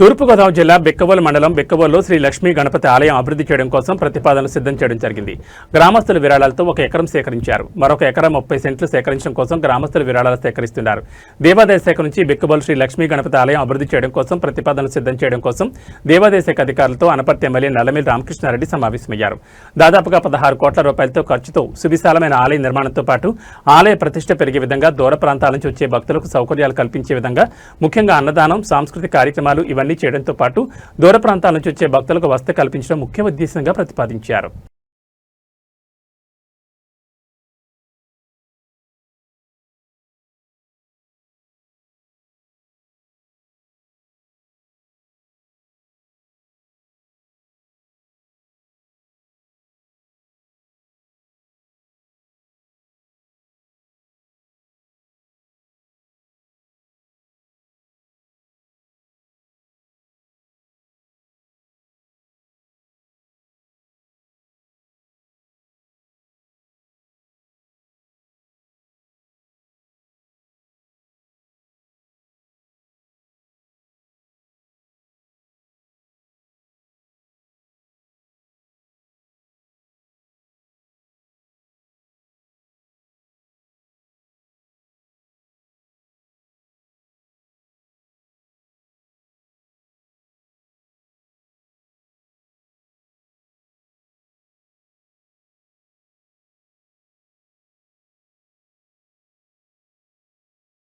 తూర్పుగోదావరి జిల్లా బెక్కవోలు మండలం బెక్కవోలులో శ్రీ లక్ష్మీ గణపతి ఆలయం అభివృద్ధి చేయడం కోసం ప్రతిపాదనలు సిద్ధం చేయడం జరిగింది. గ్రామస్తుల విరాళాలతో ఒక ఎకరం సేకరించారు. మరొక ఎకరం ముప్పై సెంట్లు సేకరించడం కోసం గ్రామస్తుల విరాళాలు సేకరిస్తున్నారు. దేవాదాయ శాఖ నుంచి బెక్కవోలు శ్రీ లక్ష్మీ గణపతి ఆలయం అభివృద్ధి చేయడం కోసం ప్రతిపాదనలు సిద్ధం చేయడం కోసం దేవాదాయ శాఖ అధికారులతో అనపర్తి ఎమ్మెల్యే నల్లమిల్లి రామకృష్ణారెడ్డి సమావేశమయ్యారు. దాదాపుగా పదహారు కోట్ల రూపాయలతో ఖర్చుతో సువిశాలమైన ఆలయ నిర్మాణంతో పాటు ఆలయ ప్రతిష్ట పెరిగే విధంగా దూర ప్రాంతాల నుంచి వచ్చే భక్తులకు సౌకర్యాలు కల్పించే విధంగా ముఖ్యంగా అన్నదానం సాంస్కృతిక కార్యక్రమాలు ఇవన్నీ చేయడంతో పాటు దూర ప్రాంతాల నుంచి వచ్చే భక్తులకు వసతి కల్పించడం ముఖ్య ఉద్దేశంగా ప్రతిపాదించారు.